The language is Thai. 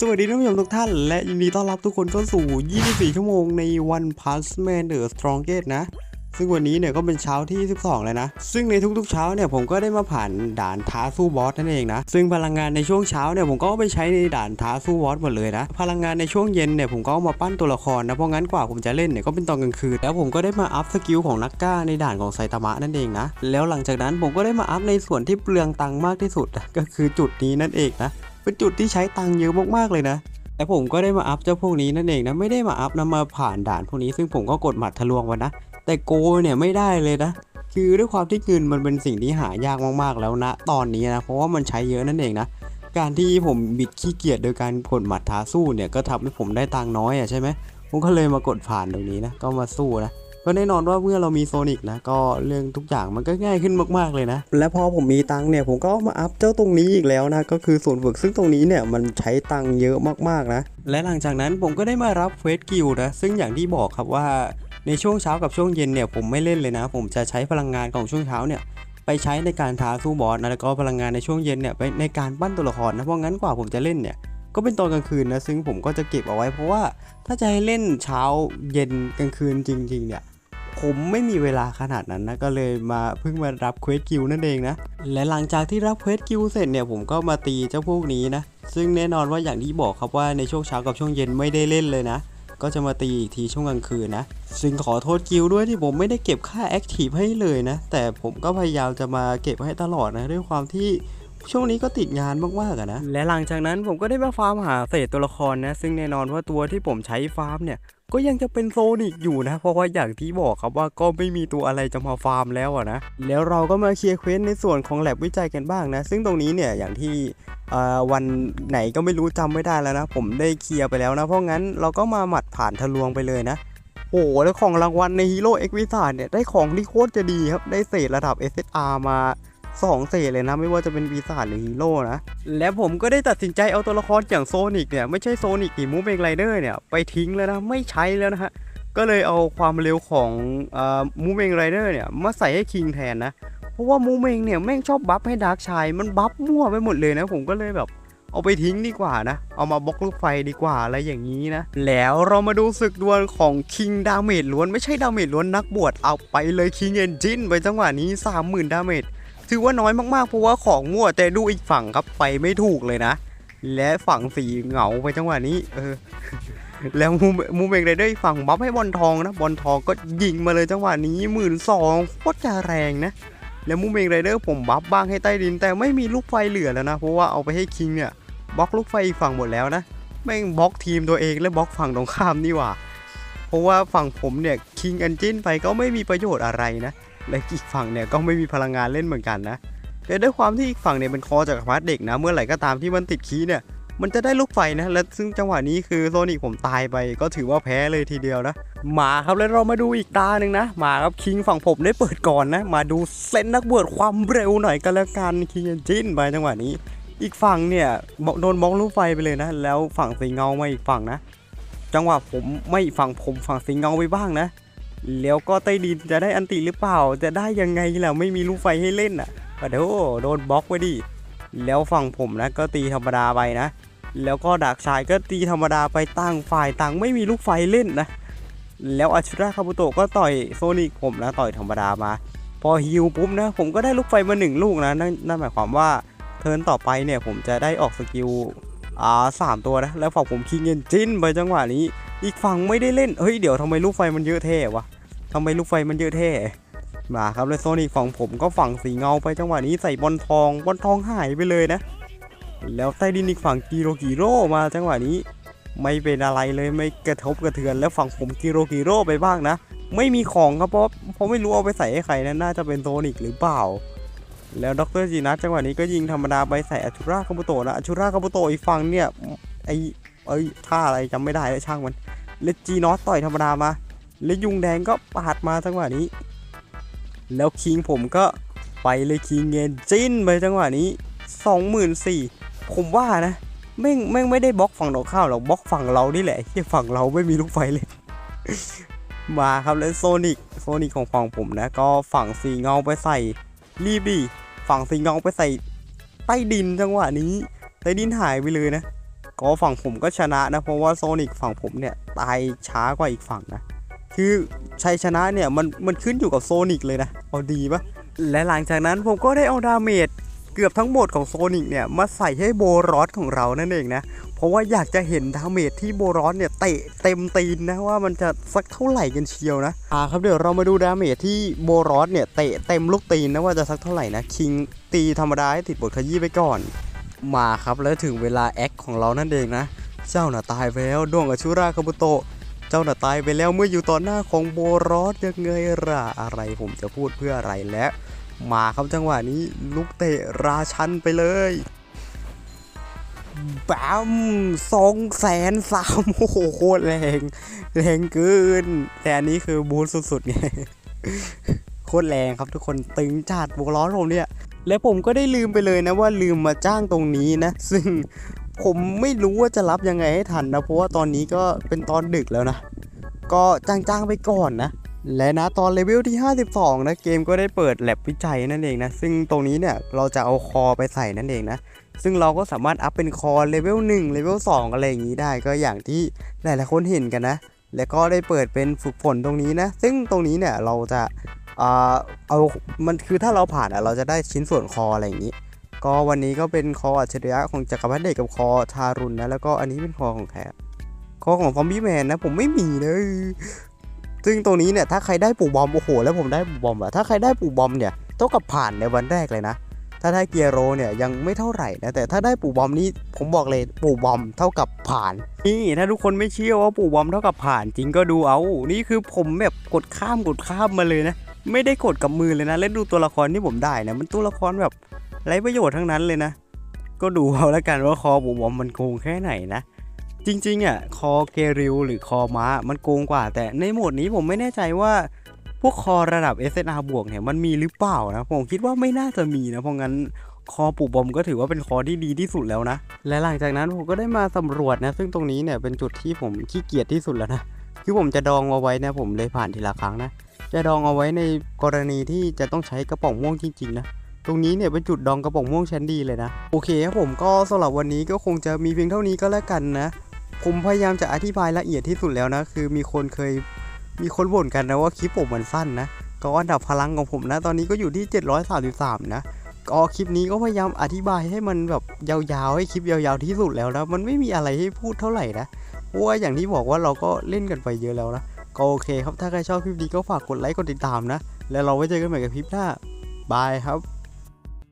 สวัสดีท่านผู้ชมทุกท่าน และยินดีต้อนรับทุกคนเข้าสู่ 24 ชั่วโมงใน One Punch Man The Strongest นะ ซึ่งวันนี้เนี่ยก็เป็นเช้าที่ 12 แล้วนะ ซึ่งในทุกๆเช้าเนี่ยผมก็ได้มาผ่านด่านท้าสู้บอสนั่นเองนะ ซึ่งพลังงานในช่วงเช้าเนี่ยผมก็ไปใช้ในด่านท้าสู้บอสหมดเลยนะ พลังงานในช่วงเย็นเนี่ยผมก็มาปั้นตัวละครนะ เพราะงั้นกว่าผมจะเล่นเนี่ยก็เป็นตอนกลางคืน แล้วผมก็ได้มาอัพสกิลของนักก้าในด่านของไซตามะนั่นเองนะ แล้วหลังจากนั้นผมก็ได้มาอัพในส่วนที่เปลืองตังค์มากที่สุด ก็คือจุดนี้นั่นเองนะ เป็นจุดที่ใช้ตังค์เยอะมากๆเลยนะ แต่ผมก็ได้มาอัพเจ้าพวกนี้นั่นเองนะ ไม่ได้มาอัพนะมาผ่านด่านพวกนี้ ซึ่งผมก็กดหมัดทะลวงมานะ แต่โกเนี่ยไม่ได้เลยนะ คือด้วยความที่เงินมันเป็นสิ่งที่หายากมากๆแล้วนะ ตอนนี้นะ เพราะว่ามันใช้เยอะนั่นเองนะ การที่ผมบิดขี้เกียจโดยการกดหมัดท้าสู้เนี่ย ก็ทำให้ผมได้ตังค์น้อยอะใช่ไหมผมก็เลยมากดผ่านตรงนี้นะ ก็มาสู้นะ ก็แน่นอนว่าเมื่อเรามีโซนิกนะก็เรื่องทุกอย่างมันก็ง่ายขึ้นมากๆเลยนะ และพอผมมีตังค์เนี่ยผมก็เอามาอัพเจ้าตรงนี้อีกแล้วนะก็คือส่วนย์ฝึกซึ่งตรงนี้เนี่ยมันใช้ตังค์เยอะมากๆนะ และหลังจากนั้นผมก็ได้มารับเควสกิลนะซึ่งอย่างที่บอกครับว่าในช่วงเช้ากับช่วงเย็นเนี่ยผมไม่เล่นเลยนะ ผมจะใช้พลังงานของช่วงเช้าเนี่ยไปใช้ในการท้าสู้บอสนะแล้วก็พลังงานในช่วงเย็นเนี่ยไปในการปั้นตัวละครนะเพราะงั้นกว่าผมจะเล่นเนี่ยก็เป็นตอนกลางคืนนะซึ่งผมก็จะเก็บเอาไว้เพราะว่าถ้าจะให้เล่นเช้าเย็นกลางคืนจริงๆเนี่ย ผมไม่มีเวลาขนาดนั้นนะก็เลยมาเพิ่งมารับเควสกิลนั่นเองนะและหลังจากที่รับเควสกิลเสร็จเนี่ยผมก็มาตีเจ้าพวกนี้นะซึ่งแน่นอนว่าอย่างที่บอกครับว่าในช่วงเช้ากับช่วงเย็นไม่ได้เล่นเลยนะก็จะมาตีอีกทีช่วงกลางคืนนะ ซึ่งขอโทษกิลด้วยที่ผมไม่ได้เก็บค่าแอคทีฟให้เลยนะ แต่ผมก็พยายามจะมาเก็บให้ตลอดนะ ด้วยความที่ช่วงนี้ก็ติดงานมากๆนะ และหลังจากนั้นผมก็ได้มาฟาร์มหาเศษตัวละครนะ ซึ่งแน่นอนว่าตัวที่ผมใช้ฟาร์มเนี่ย ก็ยังจะเป็นโซนิกอยู่นะ เพราะว่าอย่างที่บอกครับว่าก็ไม่มีตัวอะไรจะมาฟาร์มแล้วอะนะ แล้วเราก็มาเคลียร์เควสในส่วนของแลบวิจัยกันบ้างนะ ซึ่งตรงนี้เนี่ยอย่างที่วันไหนก็ไม่รู้จำไม่ได้แล้วนะ ผมได้เคลียร์ไปแล้วนะ เพราะงั้นเราก็มาหมัดผ่านทะลวงไปเลยนะโอ้โหแล้วของรางวัลในฮีโร่เอ็กวิสาเนี่ยได้ของที่โคตรจะดีครับ ได้เศษระดับ SSR มา สองเศษเลยนะ ไม่ว่าจะเป็นวีซ่าหรือฮีโร่นะ และผมก็ได้ตัดสินใจเอาตัวละครอย่างโซนิกเนี่ย ไม่ใช่โซนิกหรือมูฟเองไรเดอร์เนี่ย ไปทิ้งแล้วนะ ไม่ใช้แล้วนะฮะ ก็เลยเอาความเร็วของมูเมงไรเดอร์เนี่ย มาใส่ให้คิงแทนนะ เพราะว่ามูเมงเนี่ยแม่งชอบบัฟให้ดาร์กชายมันบัฟมั่วไปหมดเลยนะ ผมก็เลยแบบเอาไปทิ้งดีกว่านะ เอามาบล็อกลูกไฟดีกว่าอะไรอย่างนี้นะ แล้วเรามาดูศึกดวลของคิงดาเมจล้วนไม่ใช่ดาเมจล้วนนักบวชเอาไปเลยคิงเอนจินไปจังหวะนี้ 30,000 ดาเมจ ถือว่าน้อยมากๆเพราะว่าของมั่วแต่ดูอีกฝั่งครับไปไม่ถูกเลยนะ และฝั่งสีเหงาไปจังหวะนี้ เออ แล้วมูมูเมกไรเดอร์ฝั่งบัฟให้บอลทองนะบอลทองก็ยิงมาเลยจังหวะนี้หมื่นสองโคตรจะแรงนะ แล้วมูเมกไรเดอร์ผมบัฟบ้างให้ใต้ดิน แต่ไม่มีลูกไฟเหลือแล้วนะเพราะว่าเอาไปให้คิงเนี่ยบล็อกลูกไฟอีกฝั่งหมดแล้วนะแม่งบล็อกทีมตัวเองและบล็อกฝั่งตรงข้ามนี่หว่า เพราะว่าฝั่งผมเนี่ยคิงอันจินไปก็ไม่มีประโยชน์อะไรนะ และอีกฝั่งเนี่ยก็ไม่มีพลังงานเล่นเหมือนกันนะแต่ด้วยความที่อีกฝั่งเนี่ยเป็นคอจากรพรรดิเด็กนะ เมื่อไหร่ก็ตามที่มันติดคีเนี่ย มันจะได้ลูกไฟนะ และซึ่งจังหวะนี้คือโซนิกผมตายไปก็ถือว่าแพ้เลยทีเดียวนะ มาครับแล้วเรามาดูอีกตาหนึ่งนะ มาครับคิงฝั่งผมได้เปิดก่อนนะ มาดูเซนนักบวชความเร็วหน่อยกันแล้วกันคิงจินไปจังหวะนี้ อีกฝั่งเนี่ยโดนบล็อกลูกไฟไปเลยนะ แล้วฝั่งสีเงามาอีกฝั่งนะ จังหวะผมไม่ฝั่งผมฝั่งสีเงาไปบ้างนะ แล้วก็ใต้ดินจะได้อันติหรือเปล่า จะได้ยังไงล่ะไม่มีลูกไฟให้เล่นอะก็เดี๋ยวโดนบล็อกไว้ดิ แล้วฝั่งผมนะก็ตีธรรมดาไปนะ แล้วก็ดาร์กชายก็ตีธรรมดาไปตั้งฝ่ายต่างไม่มีลูกไฟเล่นนะ แล้วอาชุราคาบุโตะก็ต่อยโซนิกผมนะต่อยธรรมดามา พอฮิวปุ๊บนะผมก็ได้ลูกไฟมาหนึ่งลูกนะนั่นนั่นหมายความว่าเทิร์นต่อไปเนี่ยผมจะได้ออกสกิลอ่าสามตัวนะแล้วฝั่งผมคิงเงินจินไปจังหวะนี้ อีกฝั่งไม่ได้เล่นเฮ้ยเดี๋ยวทำไมลูกไฟมันเยอะเท่วะำไมลูกไฟมันเยอะเท่มาครับแล้วโซนิกฝั่งผมก็ฝั่งสีเงาไปจังหวะนี้ใส่บอลทองบอลทองหายไปเลยนะ แล้วใต้ดินอีกฝั่งกิโรกิโร่มาจังหวะนี้ ไม่เป็นอะไรเลยไม่กระทบกระเทือนแล้วฝั่งผมกิโรกิโร่ไปบ้างนะ ไม่มีของครับเพราะเพราะไม่รู้เอาไปใส่ให้ใครนะน่าจะเป็นโซนิกหรือเปล่า แล้วดรจีนัทจังหวะนี้ก็ยิงธรรมดาไปใส่อัชุราคาบุโตะนะอัชุราคาบุโตะอีกฝั่งเนี่ยไอเอ้ยท่าอะไรจำไม่ได้แล้วช่างมันเลจีนอตต่อยธรรมดามา และยุงแดงก็ปาดมาจังหวะนี้ แล้วคิงผมก็ไปเลยคิงเงินจิ้นไปจังหวะนี้24,000ผมว่านะแม่งแม่งไม่ได้บล็อกฝั่งตรงข้ามหรอกบล็อกฝั่งเรานี่แหละที่ฝั่งเราไม่มีลูกไฟเลย มาครับแล้วโซนิกโซนิกของฝั่งผมนะ ก็ฝั่งสีเงาไปใส่รีบดีฝั่งสีเงาไปใส่ใต้ดินจังหวะนี้ใต้ดินหายไปเลยนะ ก็ฝั่งผมก็ชนะนะ เพราะว่าโซนิกฝั่งผมเนี่ย ตายช้ากว่าอีกฝั่งนะ คือชัยชนะเนี่ยมันมันขึ้นอยู่กับโซนิกเลยนะเอาดีปะและหลังจากนั้นผมก็ได้เอาดาเมจเกือบทั้งหมดของโซนิกเนี่ยมาใส่ให้โบรอสของเรานั่นเองนะ เพราะว่าอยากจะเห็นดาเมจที่โบรอสเนี่ยเตะเต็มตีนนะว่ามันจะสักเท่าไหร่กันเชียวนะอ่าครับเดี๋ยวเรามาดูดาเมจที่โบรอสเนี่ยเตะเต็มลูกตีนนะว่าจะสักเท่าไหร่นะคิงตีธรรมดาให้ติดบทขยี้ไปก่อน มาครับแล้วถึงเวลาแอคของเรานั่นเองนะ เจ้าน่ะตายไปแล้วดวงกับชูราคาบุโตะ เจ้าน่ะตายไปแล้วเมื่ออยู่ต่อหน้าของโบรอสยังไงล่ะอะไรผมจะพูดเพื่ออะไรและมาครับจังหวะนี้ลูกเตะราชันไปเลยบัมสองแสนสามโอ้โหโคตรแรงแรงเกินแต่อันนี้คือบูสสุดๆไงโคตรแรงครับทุกคนตึงจัดโบรอสผมเนี่ยและผมก็ได้ลืมไปเลยนะว่าลืมมาจ้างตรงนี้นะ ซึ่ง ผมไม่รู้ว่าจะรับยังไงให้ทันนะ เพราะว่าตอนนี้ก็เป็นตอนดึกแล้วนะ ก็จ้างๆไปก่อนนะ และนะตอนเลเวลที่ 52 นะ เกมก็ได้เปิดแลบวิจัยนั่นเองนะ ซึ่งตรงนี้เนี่ยเราจะเอาคอไปใส่นั่นเองนะ ซึ่งเราก็สามารถอัพเป็นคอเลเวล1เลเวล2อะไรอย่างนี้ได้ก็อย่างที่หลายๆคนเห็นกันนะ แล้วก็ได้เปิดเป็นฝึกฝนตรงนี้นะ ซึ่งตรงนี้เนี่ยเราจะอ่าเอา มันคือถ้าเราผ่านอะเราจะได้ชิ้นส่วนคออะไรอย่างนี้ ก็วันนี้ก็เป็นคออัจฉริยะของจักรพรรดิเดชกับคอทารุณนะ แล้วก็อันนี้เป็นคอของแคคอของซอมบี้แมนนะผมไม่มีเลยซึ่งตรงนี้เนี่ยถ้าใครได้ปู่บอมโอ้โหแล้วผมได้ปู่บอมอะถ้าใครได้ปู่บอมเนี่ยเท่ากับผ่านในวันแรกเลยนะ ถ้าได้เกียร์โรเนี่ยยังไม่เท่าไหร่นะแต่ถ้าได้ปู่บอมนี่ผมบอกเลยปู่บอมเท่ากับผ่าน นี่ถ้าทุกคนไม่เชื่อว่าปู่บอมเท่ากับผ่านจริงก็ดูเอา นี่คือผมแบบกดข้ามกดข้ามมาเลยนะ ไม่ได้กดกับมือเลยนะ และดูตัวละครที่ผมได้นะมันตัวละครแบบ ไรประโยชน์ทั้งนั้นเลยนะ ก็ดูเอาแล้วกันว่าคอปู่บอมมันโกงแค่ไหนนะ จริงๆอะคอเกริลหรือคอม้ามันโกงกว่า แต่ในโหมดนี้ผมไม่แน่ใจว่าพวกคอระดับ SNR บวกเนี่ยมันมีหรือเปล่านะ ผมคิดว่าไม่น่าจะมีนะ เพราะงั้นคอปูบอมก็ถือว่าเป็นคอที่ดีที่สุดแล้วนะ และหลังจากนั้นผมก็ได้มาสำรวจนะ ซึ่งตรงนี้เนี่ยเป็นจุดที่ผมขี้เกียจที่สุดแล้วนะ คือผมจะดองเอาไว้นะผมเลยผ่านทีละครั้งนะ จะดองเอาไว้ในกรณีที่จะต้องใช้กระป๋องม่วงจริงๆนะ ตรงนี้เนี่ยเป็นจุดดองกระป๋องม่วงชั้นดีเลยนะ โอเคครับผมก็สำหรับวันนี้ก็คงจะมีเพียงเท่านี้ก็แล้วกันนะ ผมพยายามจะอธิบายละเอียดที่สุดแล้วนะ คือมีคนเคยมีคนบ่นกันนะว่าคลิปผมมันสั้นนะ ก็อันดับพลังของผมนะ ตอนนี้ก็อยู่ที่ 733 นะก็คลิปนี้ก็พยายามอธิบายให้มันแบบยาวๆให้คลิปยาวๆที่สุดแล้วนะ มันไม่มีอะไรให้พูดเท่าไหร่นะเพราะว่าอย่างที่บอกว่าเราก็เล่นกันไปเยอะแล้วนะก็โอเคครับถ้าใครชอบคลิปนี้ก็ฝากกดไลค์กดติดตามนะ แล้วเราไว้เจอกันใหม่กับคลิปหน้าบายครับ